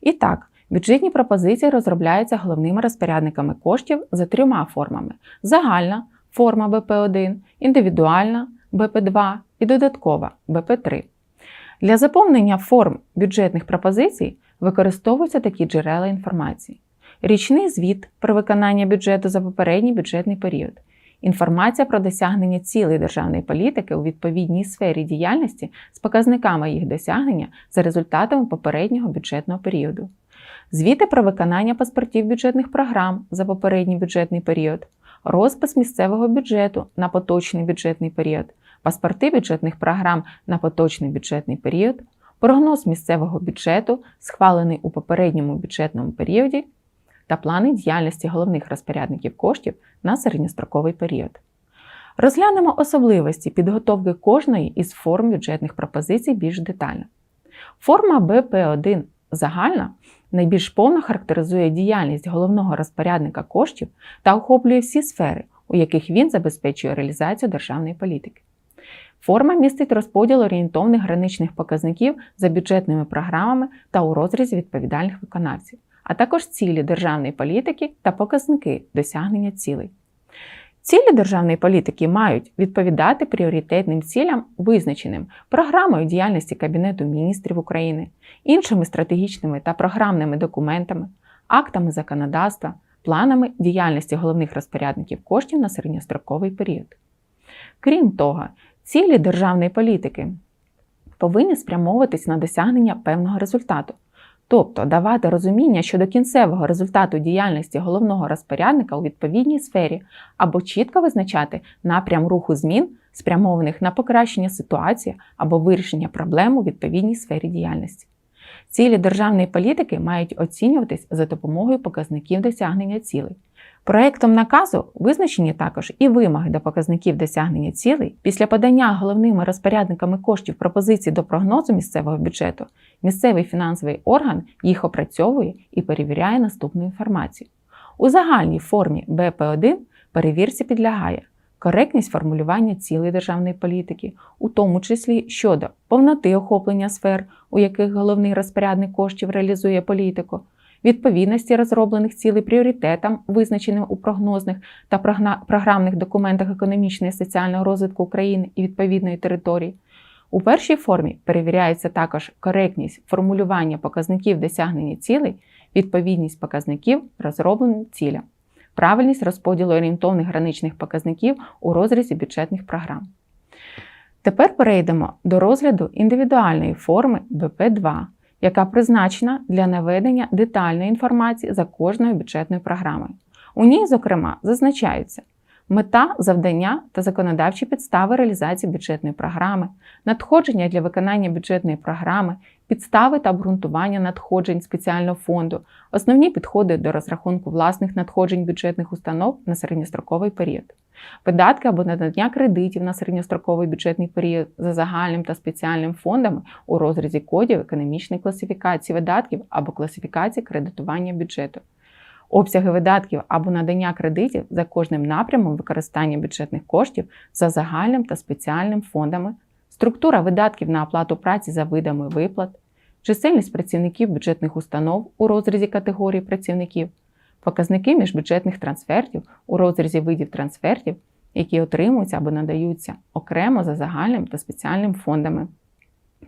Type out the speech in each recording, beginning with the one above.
І так, бюджетні пропозиції розробляються головними розпорядниками коштів за трьома формами: загальна форма БП1, індивідуальна БП2 і додаткова БП3. Для заповнення форм бюджетних пропозицій використовуються такі джерела інформації: річний звіт про виконання бюджету за попередній бюджетний період, інформація про досягнення цілей державної політики у відповідній сфері діяльності з показниками їх досягнення за результатами попереднього бюджетного періоду, звіти про виконання паспортів бюджетних програм за попередній бюджетний період, розпис місцевого бюджету на поточний бюджетний період, паспорти бюджетних програм на поточний бюджетний період, прогноз місцевого бюджету, схвалений у попередньому бюджетному періоді, та плани діяльності головних розпорядників коштів на середньостроковий період. Розглянемо особливості підготовки кожної із форм бюджетних пропозицій більш детально. Форма БП1 загальна найбільш повно характеризує діяльність головного розпорядника коштів та охоплює всі сфери, у яких він забезпечує реалізацію державної політики. Форма містить розподіл орієнтовних граничних показників за бюджетними програмами та у розрізі відповідальних виконавців, а також цілі державної політики та показники досягнення цілей. Цілі державної політики мають відповідати пріоритетним цілям, визначеним програмою діяльності Кабінету міністрів України, іншими стратегічними та програмними документами, актами законодавства, планами діяльності головних розпорядників коштів на середньостроковий період. Крім того, цілі державної політики повинні спрямовуватись на досягнення певного результату, тобто давати розуміння щодо кінцевого результату діяльності головного розпорядника у відповідній сфері або чітко визначати напрям руху змін, спрямованих на покращення ситуації або вирішення проблем у відповідній сфері діяльності. Цілі державної політики мають оцінюватись за допомогою показників досягнення цілей. Проектом наказу визначені також і вимоги до показників досягнення цілей після подання головними розпорядниками коштів пропозицій до прогнозу місцевого бюджету. Місцевий фінансовий орган їх опрацьовує і перевіряє наступну інформацію. У загальній формі БП1 перевірці підлягає коректність формулювання цілей державної політики, у тому числі щодо повноти охоплення сфер, у яких головний розпорядник коштів реалізує політику відповідності розроблених цілей пріоритетам, визначеним у прогнозних та програмних документах економічного і соціального розвитку України і відповідної території. У першій формі перевіряється також коректність формулювання показників досягнення цілей, відповідність показників розробленим цілям, правильність розподілу орієнтовних граничних показників у розрізі бюджетних програм. Тепер перейдемо до розгляду індивідуальної форми БП2 яка призначена для наведення детальної інформації за кожною бюджетною програмою. У ній, зокрема, зазначаються мета, завдання та законодавчі підстави реалізації бюджетної програми, надходження для виконання бюджетної програми, підстави та обґрунтування надходжень спеціального фонду, основні підходи до розрахунку власних надходжень бюджетних установ на середньостроковий період, видатки або надання кредитів на середньостроковий бюджетний період за загальним та спеціальним фондами у розрізі кодів економічної класифікації видатків або класифікації кредитування бюджету. Обсяги видатків або надання кредитів за кожним напрямом використання бюджетних коштів за загальним та спеціальним фондами. Структура видатків на оплату праці за видами виплат, чисельність працівників бюджетних установ у розрізі категорії працівників, показники міжбюджетних трансфертів у розрізі видів трансфертів, які отримуються або надаються окремо за загальним та спеціальним фондами,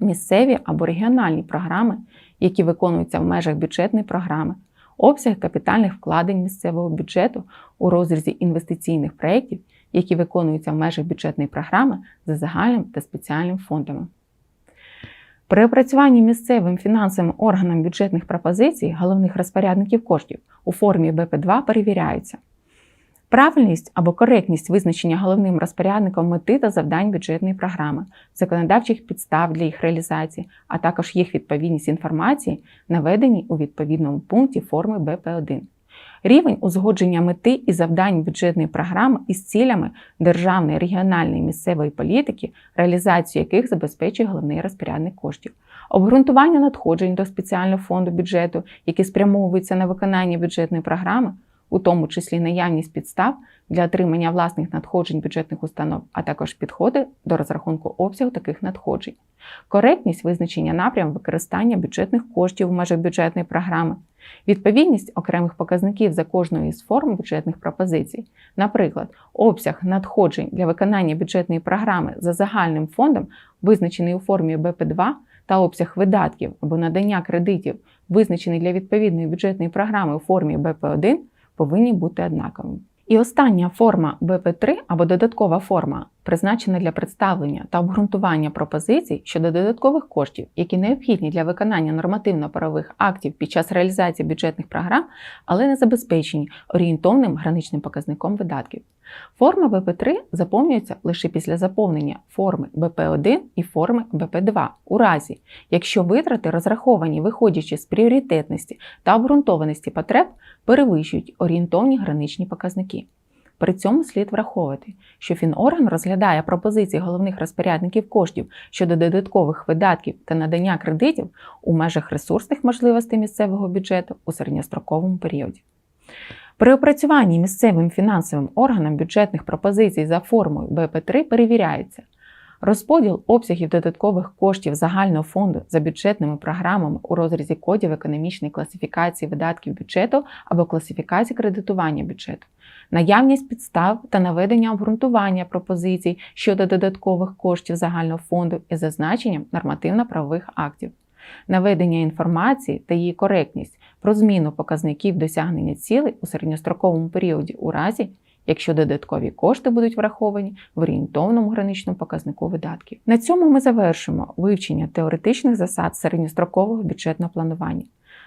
місцеві або регіональні програми, які виконуються в межах бюджетної програми, обсяг капітальних вкладень місцевого бюджету у розрізі інвестиційних проєктів які виконуються в межах бюджетної програми за загальним та спеціальним фондами. При опрацюванні місцевим фінансовим органам бюджетних пропозицій головних розпорядників коштів у формі БП2 перевіряються. Правильність або коректність визначення головним розпорядником мети та завдань бюджетної програми, законодавчих підстав для їх реалізації, а також їх відповідність інформації, наведені у відповідному пункті форми БП1 рівень узгодження мети і завдань бюджетної програми із цілями державної, регіональної місцевої політики, реалізацію яких забезпечує головний розпорядник коштів, обґрунтування надходжень до спеціального фонду бюджету, які спрямовуються на виконання бюджетної програми, у тому числі наявність підстав для отримання власних надходжень бюджетних установ, а також підходи до розрахунку обсягу таких надходжень, коректність визначення напряму використання бюджетних коштів в межах бюджетної програми, відповідність окремих показників за кожною із форм бюджетних пропозицій, наприклад, обсяг надходжень для виконання бюджетної програми за загальним фондом, визначений у формі БП2, та обсяг видатків або надання кредитів, визначений для відповідної бюджетної програми у формі БП1, повинні бути однаковими. І остання форма БП3 або додаткова форма призначена для представлення та обґрунтування пропозицій щодо додаткових коштів, які необхідні для виконання нормативно-правових актів під час реалізації бюджетних програм, але не забезпечені орієнтовним граничним показником видатків. Форма БП3 заповнюється лише після заповнення форми БП1 і форми БП2 у разі, якщо витрати розраховані виходячи з пріоритетності та обґрунтованості потреб, перевищують орієнтовні граничні показники. При цьому слід враховувати, що фінорган розглядає пропозиції головних розпорядників коштів щодо додаткових видатків та надання кредитів у межах ресурсних можливостей місцевого бюджету у середньостроковому періоді. При опрацюванні місцевим фінансовим органам бюджетних пропозицій за формою БП3 перевіряється розподіл обсягів додаткових коштів загального фонду за бюджетними програмами у розрізі кодів економічної класифікації видатків бюджету або класифікації кредитування бюджету, наявність підстав та наведення обґрунтування пропозицій щодо додаткових коштів загального фонду із зазначенням нормативно-правових актів, наведення інформації та її коректність про зміну показників досягнення цілей у середньостроковому періоді у разі, якщо додаткові кошти будуть враховані в орієнтовному граничному показнику видатків. На цьому ми завершимо вивчення теоретичних засад середньострокового бюджетного планування.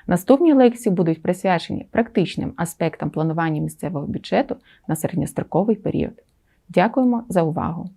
Наступні лекції будуть присвячені практичним аспектам планування місцевого бюджету на середньостроковий період. Дякуємо за увагу!